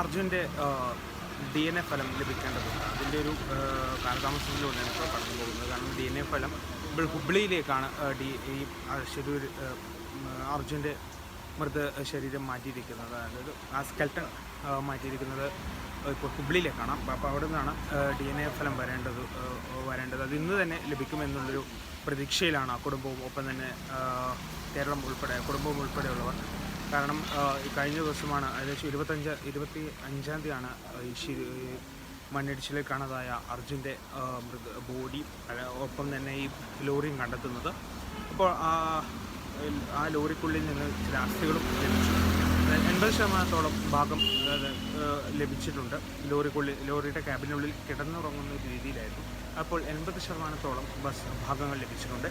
അർജുന്റെ D N A ഫലം ലഭിക്കേണ്ടതുണ്ട് അതിന്റെ ഒരു കാലതാമസത്തിലൂടെയാണ് ഇപ്പോൾ കടന്നു പോകുന്നത്. കാരണം ഡി എൻ എ ഫലം ഹുബ്ലിയിലേക്കാണ് ഡി ഈ ശരീര അർജുന്റെ മൃത ശരീരം മാറ്റിയിരിക്കുന്നത്. അതായത് ആ സ്കെൽട്ടൺ മാറ്റിയിരിക്കുന്നത് ഇപ്പോൾ ഹുബ്ലിയിലേക്കാണ്. അപ്പോൾ അവിടെ നിന്നാണ് ഡി എൻ എ ഫലം വരേണ്ടത് വരേണ്ടത്. അത് ഇന്ന് തന്നെ ലഭിക്കുമെന്നുള്ളൊരു പ്രതീക്ഷയിലാണ് ആ കുടുംബവും ഒപ്പം തന്നെ കേരളം ഉൾപ്പെടെ കുടുംബവും ഉൾപ്പെടെയുള്ളവർ കാരണം കഴിഞ്ഞ ദിവസമാണ് ഏകദേശം ഇരുപത്തഞ്ച് ഇരുപത്തി അഞ്ചാം തീയതിയാണ് ഈ ശരി മണ്ണിടിച്ചിലിൽ കാണാതായ അർജുന്റെ മൃഗ ബോഡി ഒപ്പം തന്നെ ഈ ലോറിയും കണ്ടെത്തുന്നത്. അപ്പോൾ ആ ലോറിക്കുള്ളിൽ നിന്ന് ചില അസ്ഥികളും ലഭിച്ചു. എൺപത് ശതമാനത്തോളം ഭാഗം ലഭിച്ചിട്ടുണ്ട്. ലോറിക്കുള്ളിൽ ലോറിയുടെ ക്യാബിനുള്ളിൽ കിടന്നുറങ്ങുന്ന രീതിയിലായിരുന്നു. അപ്പോൾ എൺപത് ശതമാനത്തോളം ബസ് ഭാഗങ്ങൾ ലഭിച്ചിട്ടുണ്ട്.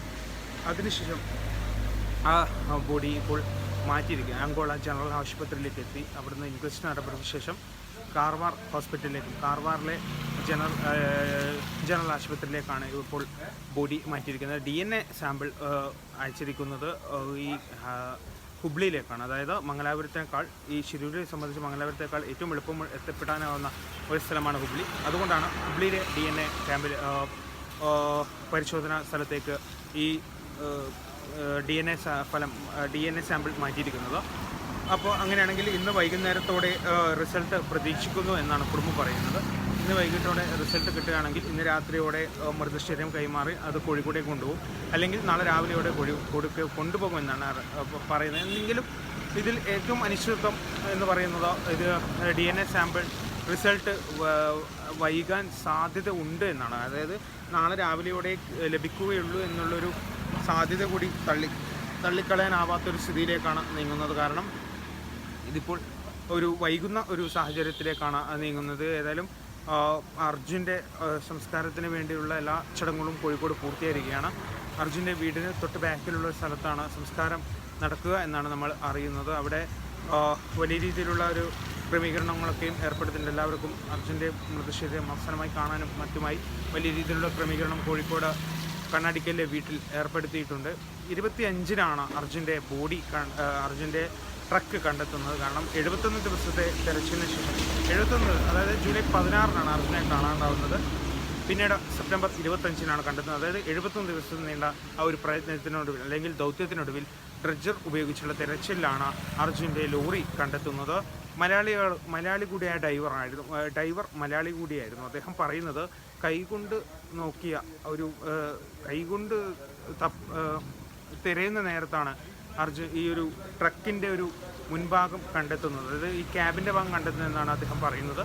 അതിനുശേഷം ആ ബോഡി ഇപ്പോൾ മാറ്റിയിരിക്കുക ആങ്കോള ജനറൽ ആശുപത്രിയിലേക്ക് എത്തി. അവിടുന്ന് ഇൻക്വസ്റ്റ് നടപടിക്ക് ശേഷം കാർവാർ ഹോസ്പിറ്റലിലേക്കും കാർവാറിലെ ജനറൽ ജനറൽ ആശുപത്രിയിലേക്കാണ് ഇപ്പോൾ ബോഡി മാറ്റിയിരിക്കുന്നത്. ഡി എൻ എ സാമ്പിൾ അയച്ചിരിക്കുന്നത് ഈ ഹുബ്ലിയിലേക്കാണ്. അതായത് മംഗലാപുരത്തേക്കാൾ ഈ ശിരൂരിനെ സംബന്ധിച്ച് മംഗലാപുരത്തേക്കാൾ ഏറ്റവും എളുപ്പം എത്തിപ്പെടാനാവുന്ന ഒരു സ്ഥലമാണ് ഹുബ്ലി. അതുകൊണ്ടാണ് ഹുബ്ലിയിലെ ഡി എൻ എ ഏഹ്, പരിശോധനാ സ്ഥലത്തേക്ക് ഈ ഡി എൻ എ ഫലം ഡി എൻ എ സാമ്പിൾ മാറ്റിയിരിക്കുന്നത്. അപ്പോൾ അങ്ങനെയാണെങ്കിൽ ഇന്ന് വൈകുന്നേരത്തോടെ റിസൾട്ട് പ്രതീക്ഷിക്കുന്നു എന്നാണ് കുടുംബം പറയുന്നത്. ഇന്ന് വൈകിട്ടോടെ റിസൾട്ട് കിട്ടുകയാണെങ്കിൽ ഇന്ന് രാത്രിയോടെ മൃതശരീരം കൈമാറി അത് കോഴിക്കോടേക്ക് കൊണ്ടുപോകും. അല്ലെങ്കിൽ നാളെ രാവിലെയോടെ കോഴി കൊടുക്ക കൊണ്ടുപോകുമെന്നാണ് പറയുന്നത്. എന്തെങ്കിലും ഇതിൽ ഏറ്റവും അനിശ്ചിതത്വം എന്ന് പറയുന്നത് ഇത് D N A sample result വൈകാൻ സാധ്യത ഉണ്ട് എന്നാണ്. അതായത് നാളെ രാവിലെയോടെ ലഭിക്കുകയുള്ളൂ എന്നുള്ളൊരു സാധ്യത കൂടി തള്ളി തള്ളിക്കളയാനാവാത്തൊരു സ്ഥിതിയിലേക്കാണ് നീങ്ങുന്നത്. കാരണം ഇതിപ്പോൾ ഒരു വൈകുന്ന ഒരു സാഹചര്യത്തിലേക്കാണ് നീങ്ങുന്നത്. ഏതായാലും അർജുന്റെ സംസ്കാരത്തിന് വേണ്ടിയുള്ള എല്ലാ ചടങ്ങുകളും കോഴിക്കോട് പൂർത്തിയായിരിക്കുകയാണ്. അർജുന്റെ വീടിന് തൊട്ട് ബാക്കിലുള്ള ഒരു സ്ഥലത്താണ് സംസ്കാരം നടക്കുക എന്നാണ് നമ്മൾ അറിയുന്നത്. അവിടെ വലിയ രീതിയിലുള്ള ഒരു ക്രമീകരണങ്ങളൊക്കെയും ഏർപ്പെടുത്തിയിട്ടുണ്ട്. എല്ലാവർക്കും അർജുന്റെ മൃതശരീരം അവസാനമായി കാണാനും മറ്റുമായി വലിയ രീതിയിലുള്ള ക്രമീകരണം കോഴിക്കോട് കണ്ണാടിക്കലിലെ വീട്ടിൽ ഏർപ്പെടുത്തിയിട്ടുണ്ട്. ഇരുപത്തി അഞ്ചിനാണ് അർജുന്റെ ബോഡി അർജുന്റെ ട്രക്ക് കണ്ടെത്തുന്നത്. കാരണം എഴുപത്തൊന്ന് ദിവസത്തെ തെരച്ചിലിന് ശേഷം എഴുപത്തൊന്ന് അതായത് ജൂലൈ പതിനാറിനാണ് അർജുനെ കാണാണ്ടാവുന്നത്. പിന്നീട് സെപ്റ്റംബർ ഇരുപത്തഞ്ചിനാണ് കണ്ടെത്തുന്നത്. അതായത് എഴുപത്തൊന്ന് ദിവസം നീണ്ട ആ ഒരു പ്രയത്നത്തിനൊടുവിൽ അല്ലെങ്കിൽ ദൗത്യത്തിനൊടുവിൽ ഡ്രഡ്ജർ ഉപയോഗിച്ചുള്ള തിരച്ചിലാണ് അർജുന്റെ ലോറി കണ്ടെത്തുന്നത്. മലയാളികൾ മലയാളി കൂടിയായ ഡൈവറായിരുന്നു ഡൈവർ മലയാളി കൂടിയായിരുന്നു. അദ്ദേഹം പറയുന്നത് കൈകൊണ്ട് നോക്കിയ ഒരു കൈകൊണ്ട് തിരയുന്ന നേരത്താണ് അർജുൻ ഈ ഒരു ട്രക്കിന്റെ ഒരു മുൻഭാഗം കണ്ടെത്തുന്നത്. അതായത് ഈ ക്യാബിന്റെ ഭാഗം കണ്ടെത്തുന്നതെന്നാണ് അദ്ദേഹം പറയുന്നത്.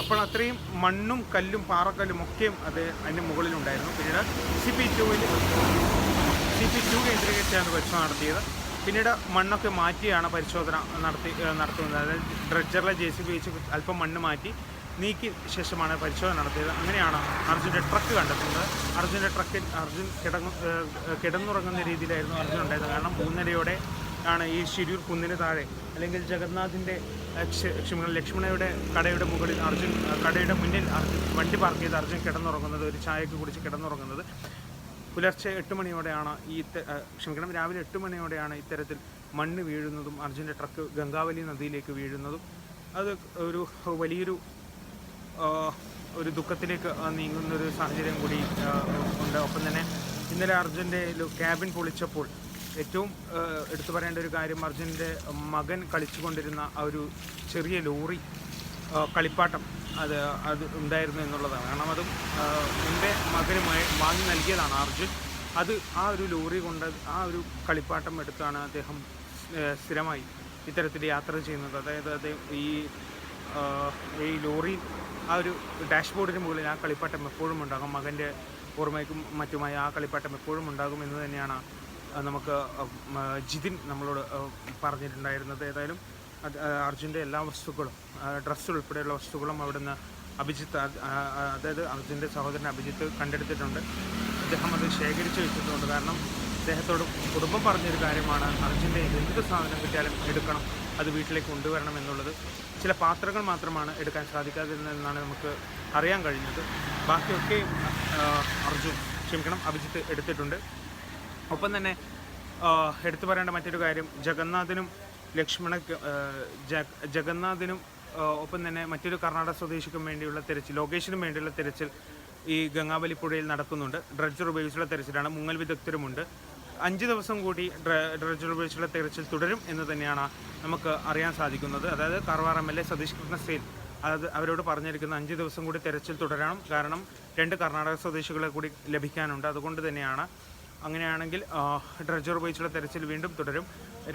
അപ്പോൾ അത്രയും മണ്ണും കല്ലും പാറക്കല്ലും ഒക്കെ അത് അതിന്റെ മുകളിലുണ്ടായിരുന്നു. പിന്നീട് സി പി ടുവിൽ സി പി ടു കേന്ദ്രീകരിച്ചാണ് പരിശോധന നടത്തിയത്. പിന്നീട് മണ്ണൊക്കെ മാറ്റിയാണ് പരിശോധന നടത്തി നടത്തുന്നത്. അതായത് ഡ്രഡ്ജറിലെ ജെ സി ബി വെച്ച് അല്പം മണ്ണ് മാറ്റി നീക്കി ശേഷമാണ് പരിശോധന നടത്തിയത്. അങ്ങനെയാണ് അർജുന്റെ ട്രക്ക് കണ്ടെത്തുന്നത്. അർജുന്റെ ട്രക്കിൽ അർജുൻ കിടങ്ങു കിടന്നുറങ്ങുന്ന രീതിയിലായിരുന്നു അർജുൻ ഉണ്ടായത് കാരണം മൂന്നരയോടെ ആണ് ഈ ശിരൂർ കുന്നിന് താഴെ. അല്ലെങ്കിൽ ജഗന്നാഥിന്റെ ലക്ഷ്മണയുടെ കടയുടെ മുകളിൽ അർജുൻ കടയുടെ മുന്നിൽ അർജുൻ വണ്ടി പാർക്ക് ചെയ്ത് അർജുൻ കിടന്നുറങ്ങുന്നത് ഒരു ചായയ്ക്ക് കുടിച്ച് കിടന്നുറങ്ങുന്നത്. പുലർച്ചെ എട്ട് മണിയോടെയാണ് ഈ ക്ഷമിക്കണം രാവിലെ എട്ട് മണിയോടെയാണ് ഇത്തരത്തിൽ മണ്ണ് വീഴുന്നതും അർജുന്റെ ട്രക്ക് ഗംഗാവലി നദിയിലേക്ക് വീഴുന്നതും. അത് ഒരു വലിയൊരു ഒരു ദുഃഖത്തിലേക്ക് നീങ്ങുന്ന ഒരു സാഹചര്യം കൂടി ഉണ്ട്. ഒപ്പം തന്നെ ഇന്നലെ അർജുന്റെ ക്യാബിൻ പൊളിച്ചപ്പോൾ ഏറ്റവും എടുത്തു പറയേണ്ട ഒരു കാര്യം അർജുന്റെ മകൻ കളിച്ചുകൊണ്ടിരുന്ന ആ ഒരു ചെറിയ ലോറി കളിപ്പാട്ടം അത് അത് ഉണ്ടായിരുന്നു എന്നുള്ളതാണ്. കാരണം അതും എന്റെ മകന് വാങ്ങി നൽകിയതാണ് അർജുൻ. അത് ആ ഒരു ലോറി കൊണ്ട് ആ ഒരു കളിപ്പാട്ടം എടുത്താണ് അദ്ദേഹം സ്ഥിരമായി ഇത്തരത്തിൽ യാത്ര ചെയ്യുന്നത്. അതായത് അദ്ദേഹം ഈ ഈ ലോറി ആ ഒരു ഡാഷ്ബോർഡിന് മുകളിൽ ആ കളിപ്പാട്ടം എപ്പോഴും ഉണ്ടാകും. മകന്റെ ഓർമ്മയ്ക്കും മറ്റുമായി ആ കളിപ്പാട്ടം എപ്പോഴും ഉണ്ടാകും എന്ന് തന്നെയാണ് നമുക്ക് ജിതിൻ നമ്മളോട് പറഞ്ഞിട്ടുണ്ടായിരുന്നത് ഏതായാലും അർജുന്റെ എല്ലാ വസ്തുക്കളും ഡ്രസ്സ് ഉൾപ്പെടെയുള്ള വസ്തുക്കളും അവിടുന്ന് അഭിജിത്ത് അതായത് അർജുന്റെ സഹോദരൻ അഭിജിത്ത് കണ്ടെടുത്തിട്ടുണ്ട്. അദ്ദേഹം അത് ശേഖരിച്ച് വെച്ചിട്ടുണ്ട്. കാരണം അദ്ദേഹത്തോട് കുടുംബം പറഞ്ഞൊരു കാര്യമാണ് അർജുന്റെ എന്ത് സാധനം കിട്ടിയാലും എടുക്കണം അത് വീട്ടിലേക്ക് കൊണ്ടുവരണം എന്നുള്ളത്. ചില പാത്രങ്ങൾ മാത്രമാണ് എടുക്കാൻ സാധിക്കാതിരുന്നതെന്നാണ് നമുക്ക് അറിയാൻ കഴിഞ്ഞത്. ബാക്കിയൊക്കെ അർജുൻ ക്ഷമിക്കണം അഭിജിത്ത് എടുത്തിട്ടുണ്ട്. ഒപ്പം തന്നെ എടുത്തു പറയേണ്ട മറ്റൊരു കാര്യം ജഗന്നാഥിനും ലക്ഷ്മണ ജഗന്നാഥിനും ഒപ്പം തന്നെ മറ്റൊരു കർണാടക സ്വദേശിക്കും വേണ്ടിയുള്ള തെരച്ചിൽ ലൊക്കേഷനും വേണ്ടിയുള്ള തെരച്ചിൽ ഈ ഗംഗാവലി പുഴയിൽ നടക്കുന്നുണ്ട്. ഡ്രഡ്ജർ ഉപയോഗിച്ചുള്ള തെരച്ചിലാണ് മുങ്ങൽ വിദഗ്ധരുമുണ്ട്. അഞ്ച് ദിവസം കൂടി ഡ്ര- ഡ്രഡ്ജർ ഉപയോഗിച്ചുള്ള തെരച്ചിൽ തുടരും എന്ന് തന്നെയാണ് നമുക്ക് അറിയാൻ സാധിക്കുന്നത്. അതായത് Karwar M L A Satish Krishna അതായത് അത് അവരോട് പറഞ്ഞിരിക്കുന്ന അഞ്ച് ദിവസം കൂടി തെരച്ചിൽ തുടരണം. കാരണം രണ്ട് കർണാടക സ്വദേശികളെ കൂടി ലഭിക്കാനുണ്ട്. അതുകൊണ്ട് തന്നെയാണ് അങ്ങനെയാണെങ്കിൽ ഡ്രഡ്ജർ ഉപയോഗിച്ചുള്ള തെരച്ചിൽ വീണ്ടും തുടരും.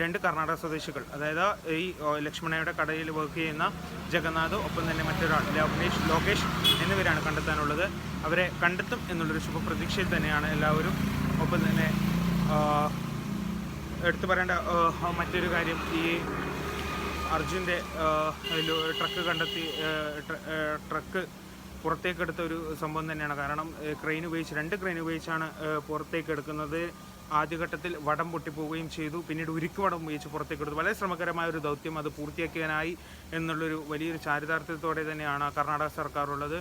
രണ്ട് കർണാടക സ്വദേശികൾ അതായത് ഈ ലക്ഷ്മണയുടെ കടയിൽ വർക്ക് ചെയ്യുന്ന ജഗന്നാഥ് ഒപ്പം തന്നെ മറ്റൊരാൾ ലോകേഷ് ലോകേഷ് എന്നിവരാണ് കണ്ടെത്താനുള്ളത്. അവരെ കണ്ടെത്തും എന്നുള്ളൊരു ശുഭപ്രതീക്ഷയിൽ തന്നെയാണ് എല്ലാവരും. ഒപ്പം തന്നെ എടുത്തു പറയേണ്ട മറ്റൊരു കാര്യം ഈ അർജുന്റെ ട്രക്ക് കണ്ടെത്തി ട്രക്ക് പുറത്തേക്ക് എടുത്ത ഒരു സംഭവം തന്നെയാണ്. കാരണം ക്രെയിൻ ഉപയോഗിച്ച് രണ്ട് ക്രെയിൻ ഉപയോഗിച്ചാണ് പുറത്തേക്കെടുക്കുന്നത്. ആദ്യഘട്ടത്തിൽ വടം പൊട്ടിപ്പോവുകയും ചെയ്തു. പിന്നീട് ഉരുക്ക് വടം ഉപയോഗിച്ച് പുറത്തേക്കെടുത്തു. വളരെ ശ്രമകരമായ ഒരു ദൗത്യം അത് പൂർത്തിയാക്കാനായി എന്നുള്ളൊരു വലിയൊരു ചാരിതാർത്ഥ്യത്തോടെ തന്നെയാണ് കർണാടക സർക്കാർ ഉള്ളത്.